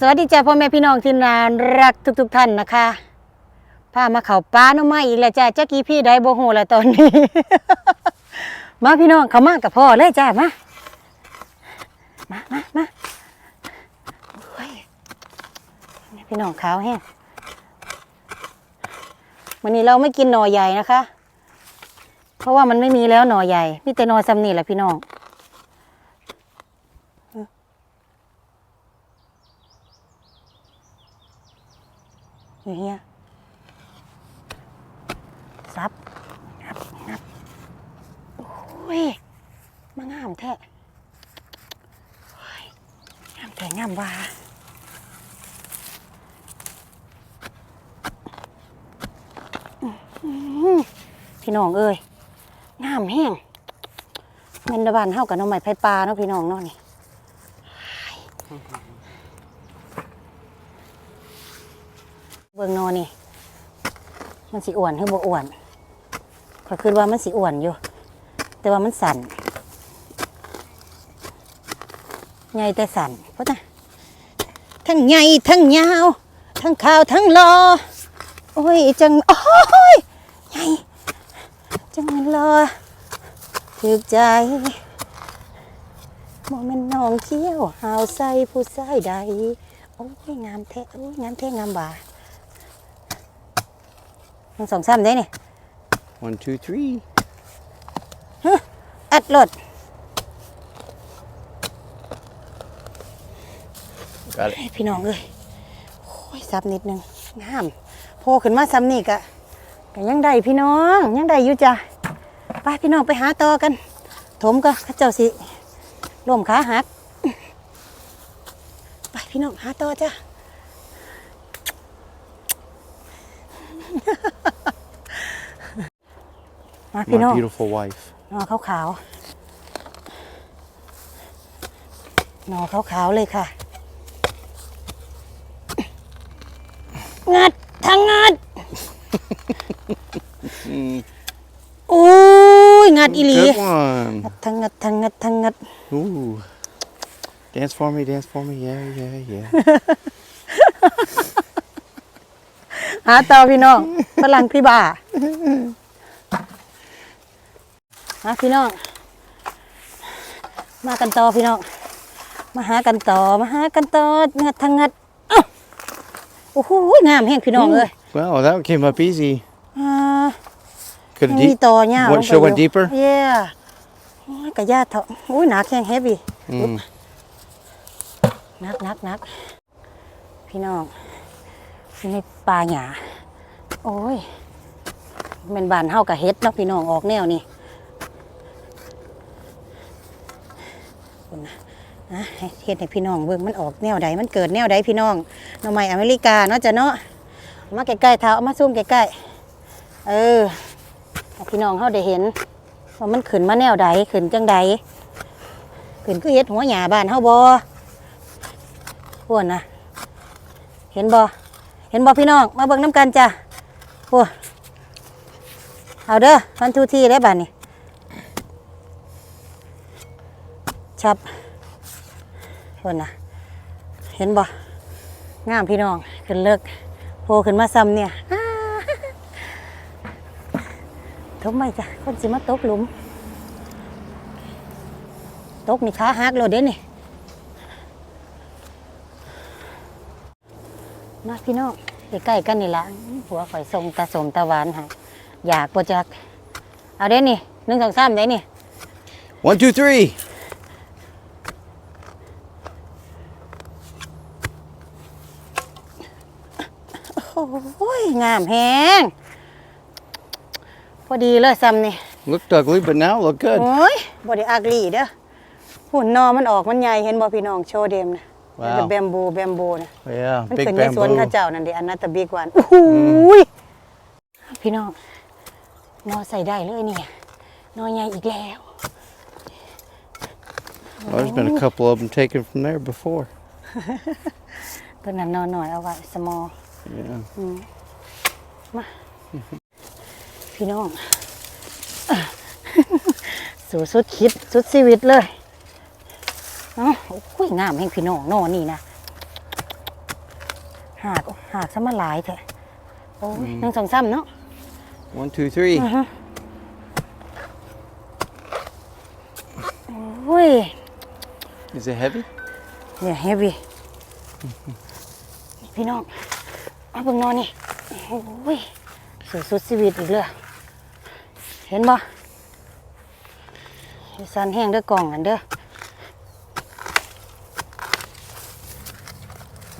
สวัสดีจ้าพ่อแม่พี่น้องที่นานรักทุกๆทท่านนะคะพามาเขาป้าน้องไม้อีกแล้วจ้าเจักกี้พี่ได้โบโหแล้วตอนนี้ มาพี่น้องเขามากับพ่อเลยจ้ามามามามาโอ้ยพี่น้องขาวแห้งวันนี้เราไม่กินหน่อใหญ่นะคะ เพราะว่ามันไม่มีแล้วหน่อใหญ่มีแต่หน่อซำนี่แหละพี่น้อง อยู่เฮียซับงับงับโอ้ยมางามแท้งามแท้งามว่าพี่น้องเอ้ยงามแห้งเมนดบานเท่ากับน้องใหม่ไผ่ปลาเนาะพี่น้องเนาะนี่ เบิ่งนอนี่ มันสิอ้วนหรือบ่อ้วนก็คือว่ามันสิอ้วนอยู่ แต่ว่ามันสั่นใหญ่แต่สั่นเพราะนะทั้งใหญ่ทั้งยาว ทั้งขาวทั้งรอโอ้ยจังโอ้ยใหญ่จังมันรอถึกใจโมเมนนองเขี้ยวหาวใส่ผู้ใส่ใดโอ้ยงามแท้โอ้ยงามแท้งามบ่า หนึ่งสองสามได้นี่ One, two, three. อัดรถ Got it. ให้พี่น้องเลยโอ้ยซับนิดนึงงามโผล่ขึ้นมาซ้ำนี่กะกะยังได้พี่น้องยังได้อยู่จ้ะไปพี่น้องไปหาต่อกัน ถมก็ข้าเจ้าสิล่มขาหักไปพี่น้องหาต่อจ้ะ มาพี่น้อง My beautiful wife. หนอขาวๆหนอขาวๆเลยค่ะงัดทางงัดอุ้ยงัดอีหลี Good one. งัดทางงัดทางงัดทางงัด Ooh. Dance for me, dance for me. Yeah, yeah, yeah. หาต่อพี่น้องฝรั่งพี่บ่า มาพี่น้อง มากันต่อพี่น้อง มาหากันต่อ มาหากันต่องัดทางงัดเอ้าโอ้โหงามแห้งพี่น้องเอ้ย Wow, that came up easy. อ่า Could ยัง have มี deep. ต่อเงา Want to show one deeper? เย้โอ้ยกระยาเถอะอุ้ยหนักแข็งเฮฟวี่ Mm. นักนักนักพี่น้องอยู่ในป่าหญ้าโอ้ยเป็นบานเฮากับเฮ็ดเนาะพี่น้องออกแนวนี่คุณ นะนะให้เฮ็ดให้พี่น้องเบิ่งมันออกแนวใดมันเกิดแนวใดพี่น้องหน่อไม้อเมริกาเนาะจ้ะเนาะเอามาใกล้ๆเท้าเอามาซูมใกล้ๆเออพี่น้องเฮาได้เห็นว่ามันขึ้นมาแนวใดขึ้นจังใดขึ้นคือเฮ็ดหัวหญ้าบ้านเฮาบ่พวกนะเห็นบอเห็นบอพี่น้องมาเบิ่งน้ำกันจ้ะพวกเอาเด้อพันทูทีได้บ้านี่ชับ พวกนะเห็นบองามพี่น้องขึ้นเลิกโผล่ขึ้นมาซ้ำเนี่ยทำไมจ้ะคนสิมาตกหลุม ตกนี่ขาหักเลยเด้นี่มาพี่น้องใกล้ๆกันนี่ละหัวข่อยทรงตาสมตาหวานให้อยากบ่จักเอาเด้นี่หนึ่งสองสามเด้นี่ One, two, three. โอ้ย งามแฮงพอดีเลยซ้ำนี่ Looked ugly, but now look good. โอ้ยบ่ได้อักลีเด้อหุ่นนอมันออกมันใหญ่เห็นบ่พี่น้องโชว์เดมนะว้าว แบมบูแบมบูนะ Yeah, มัน big ขึ้นในสวน bamboo. ข้าเจ้านั่นดิอันนั้นตะบีกวันโอ้โหยพี่น้องนอใส่ได้เลยเนี่ยนอใหญ่อีกแล้ว Well, there's been a couple of them taken from there before. ตัวนั้นนอนหน่อยเอาไว้ small Yeah. พี่น้อง สู่สุดคิดสุดชีวิตเลยเอ้าโอ้ยงามแห่งพี่น้องนอนี่นะหากหากซะมาหลายแท้โอ้ยหนึ่งสองสามเนาะ One, two, three. อือฮึโอ้ย Is it heavy? เนี่ยเฮฟวี่พี่น้องเอาเบิ่งนอนนี่ โอ้ยสวยสุดชีวิตอีกเลยเห็นบ่ให้สันแห้งเด้อกล่องอันเด้อ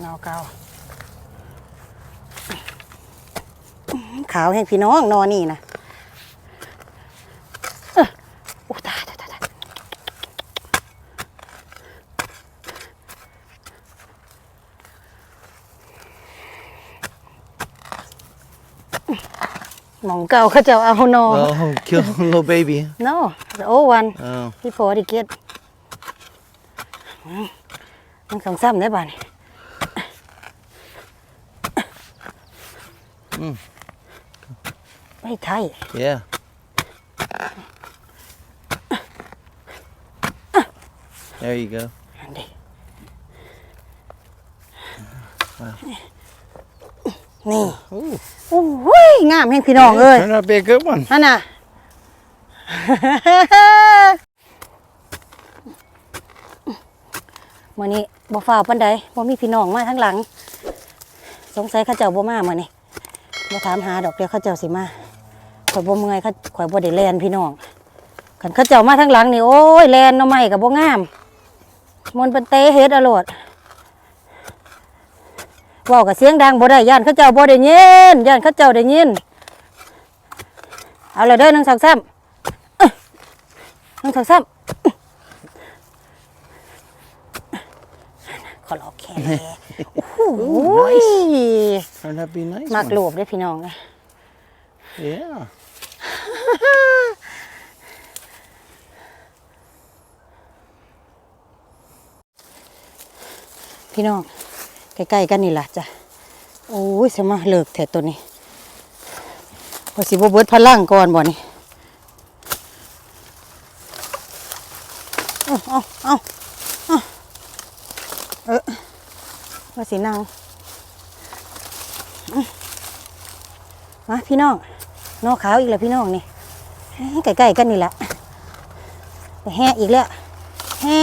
เงาเกาขาวแห้งพี่น้องนอนนี่นะเอ้อโอ้ตายตายตายตาย หมองเก่าเขาจะเอานอน Oh, kill a little baby. no the old one Oh, before they get มันสองซ้ำได้บ้านี่อืมไม่ไทย yeah. There you go. อันเดี นี่ Ooh, โอ้ยงามแห่งพี่น้องเอ้ย turned out to be a good one. นั่นน่ะมื่อนี้บ่ฟ้าวปันใดบ่มีพี่น้องมาทั้งหลัง สงสัยเขาเจ้าบ่มามื่อนี้บ่ถามหาดอกเดียวเขาเจ้าสิมาข่อยบ่เมื่อยเขาข่อยบ่ได้แลนพี่น้องคันเขาเจ้ามาทั้งหลังนี่โอ้ยแลนหน่อไม้ก็บ่งามมนต์เป็นเตเฮ็ดอโลดเว้ากับเสียงดังบ่ได้ย่านเขาเจ้าบ่ได้ยินย่านเขาเจ้าได้ยินเอาเลยเด้อหนึ่งสองสามเอ้ยหนึ่งสองสามขอรอแค่นี้โอ้โห Turned out to be a nice มัก one. โลบเด้อพี่น้องเอ้ย Yeah. พี่น้อง ใกล้ๆกันนี่ล่ะจ้ะโอ้ยสมาเลิกแถตัวนี้พอสิบเบิดพลังก่อนบ่นี่เอาเอาเอาเอาเออว่าสินั่งมาพี่น้องนอขาวอีกแล้วพี่น้องนี่ใกล้ๆกันนี่แหละแห่อีกแล้วแห่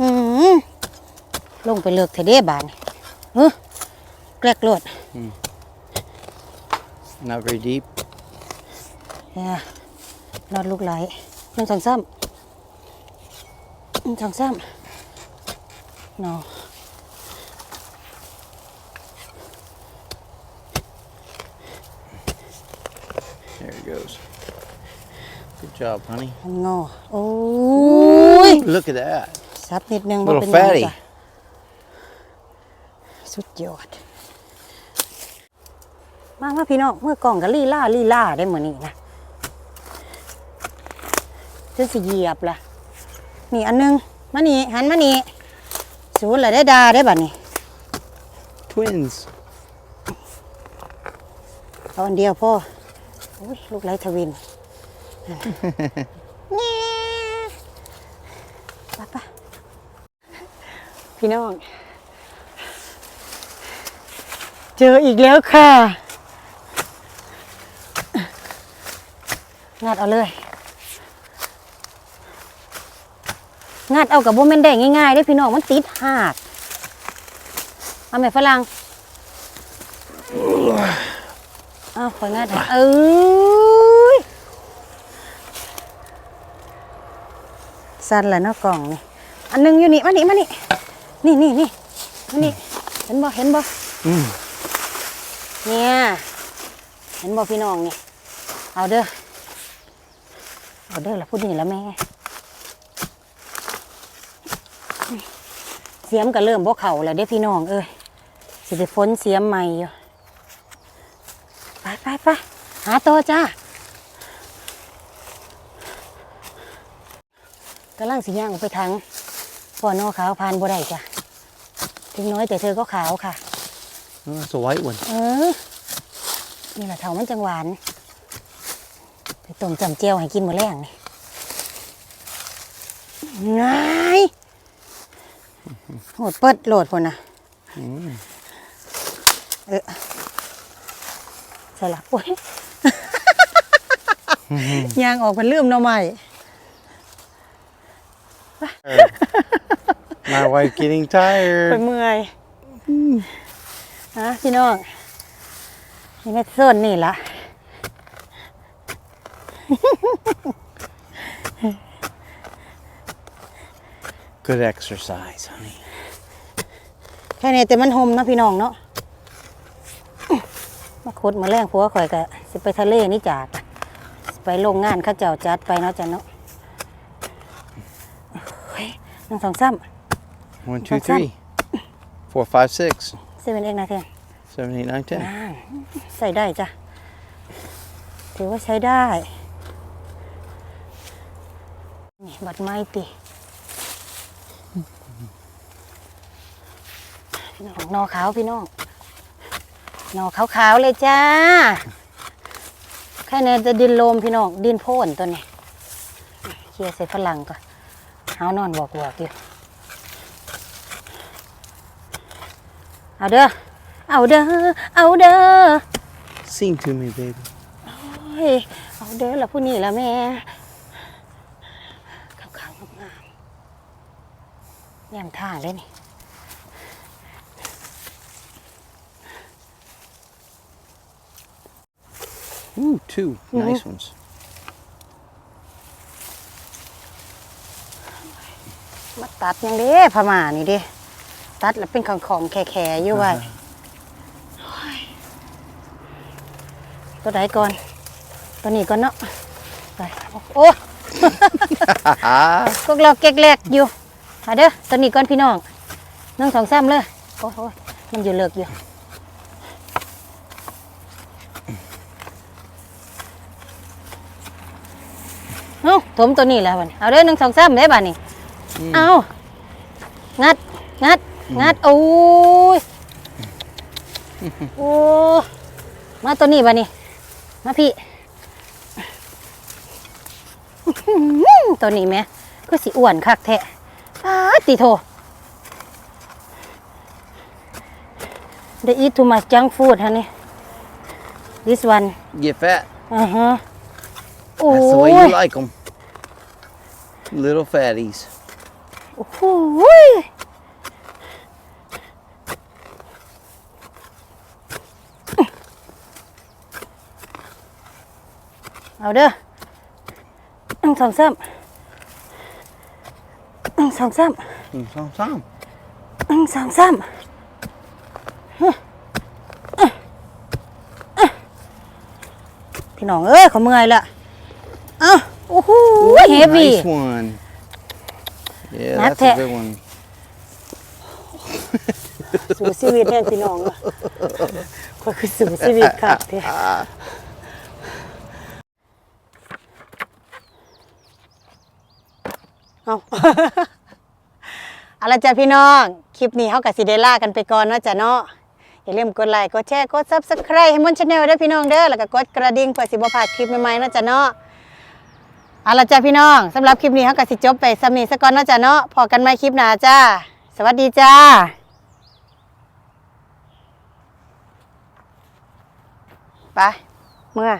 อืม ลงไปเลือกเทเดบานเฮ้ยแกลกโลด Not very deep. เนี่ยนอดลูกไหลหนึ่งสองสามหนึ่งสองสามนอ There it goes. Good job, honey. มันงอโอ้ย Look at that. ซับนิดนึง Little เป็นหยัง fatty จ้ะ สุดยอด มามาพี่น้องเมื่อกล่องกับลี่ล่าลี่ล่าได้เหมือนนี่นะจนสิเหยียบละนี่อันนึงมานี่หันมานี่ศูนย์ละได้ดาได้บัดนี้ Twins. เอาอันเดียวพ่อโอ้ยลูกไรทวินแง่ไปปะพี่น้อง เจออีกแล้วค่ะ งัดเอาเลย งัดเอากับโบแมนได้ง่ายๆได้พี่น้องมันติดหากเอาแม่ฝรั่งเอาขอยงัดเอ้ยสั่นแหละเนาะกล่องนี่ อันหนึงอยู่นี่มานี่มานี่ นี่นี่นี่มานี่เห็นบ่เห็นบ่ Mm. เนี่ยเห็นบ่พี่น้องนี่เอาเด้อเอาเด้อละพูดนี่ละแม่ เสียมก็เริ่มบ่เข่าแล้วเด้อพี่น้องเอ้ยสิได้ฝนเสียมใหม่อยู่ไปไปไปหาตัวจ้ากำลังสิย่างไปทางพ่อนอขาวพานบ่ได้จ้ะถึงน้อยแต่เธอก็ขาวค่ะ Oh, that's a white one. เออนี่แหละเถามันจังหวานไปต้มจำเจียวให้กินมื้อแรงนี่ง่ายโหดเปิดโหลดคนน่ะ Mm. เออใส่ละโอ้ยยางออกมันลืมหน่อไม้ My wife getting ไป tired. เมื่อย ฮะพี่น้องนี่แม่ส้นนี่ละ Good exercise, honey. แค่นี้แต่มันหมเนาะพี่น้องเนาะมาคุดมาแรงผัวข่อยก็สิไปทะเลนี่จากสิไปโรงงานเข้าเจ้าจัดไปเนาะจ้ะเนาะเฮ้ยหนึ่งสองสาม One, two, What's up? three, four, five, six, เซเว่นเอ็กนะเทียน seven, eight, nine, ten. อ่าใส่ได้จ้ะ ถือว่าใช้ได้ นี่บัตรไม้ติพี่น้องนอขาวพี่น้องนอขาวๆเลยจ้า แค่นี้จะดินโลมพี่น้อง ดินโพ่นตัวนี้ เคลียร์ใส่ฝรั่งก่อน เอานอนบอกบอกๆอยู่ เอาเด้อ เอาเด้อ เอาเด้อ Sing to me, baby. เฮ้ยเอาเด้อละผู้นี้ละแม่ขาวขาวๆงามๆแย้มท่าเลยนี่ Ooh, 2 Nice ones. มาตัดยังเด้พม่านี่เด้ ตัดแล้วเป็นของของๆแข็ๆอยู่ไว้โอ้ยตัวใดก่อน ตัวนี้ก่อนเนาะไปโอ้พวกเราเก๊กแรกอยู่เอาเด้อตัวนี้ก่อนพี่น้องหนึ่งสองสามเลยโอ้โหมันอยู่เลิกอยู่เอาถมตัวนี้แล้วบัดนี้เอาเด้อหนึ่งสองสามเด้อบัดนี้เอางัดงัด งัดโอ้ยโอ้มาตัวนี้บัดนี้มาพี่ ตัวนี้แหม่ก็สิอ้วนคักแท้อ้าติโท They eat too much junk food honey This one Get fat. อือฮะโอ้ That's the way ย you like them. Little fatties. โอ้โหย เอาเด้อหนึ่งสองสามหนึ่งสองสาม Mm, Some, some. หนึ่งสองสามพี่น้องเอ้ยเขาเมื่อยละเอ้าโอ้โหเฮฟวี่ Nice one. Yeah, Not that's a it. good one. สู่ชีวิตแห่งพี่น้องอะก็คือสู่ชีวิตครับเด้ เอาเอาละจ้ะพี่น้อง คลิปนี้เขากับสิเดล่ากันไปก่อนเนาะจ้ะเนาะอย่าลืมกดไลค์กดแชร์กด Subscribe ให้มอนชาแนลด้วยพี่น้องเด้อแล้วก็กดกระดิ่งเพื่อสิบ่พลาดคลิปใหม่ๆเนาะจ้ะเนาะเอาละจ้ะพี่น้องสำหรับคลิปนี้เขากับสิจบไปสำนีสก่อนเนาะจ้ะเนาะพอกันใหม่คลิปหน้าจ้าสวัสดีจ้าไปเมื่อ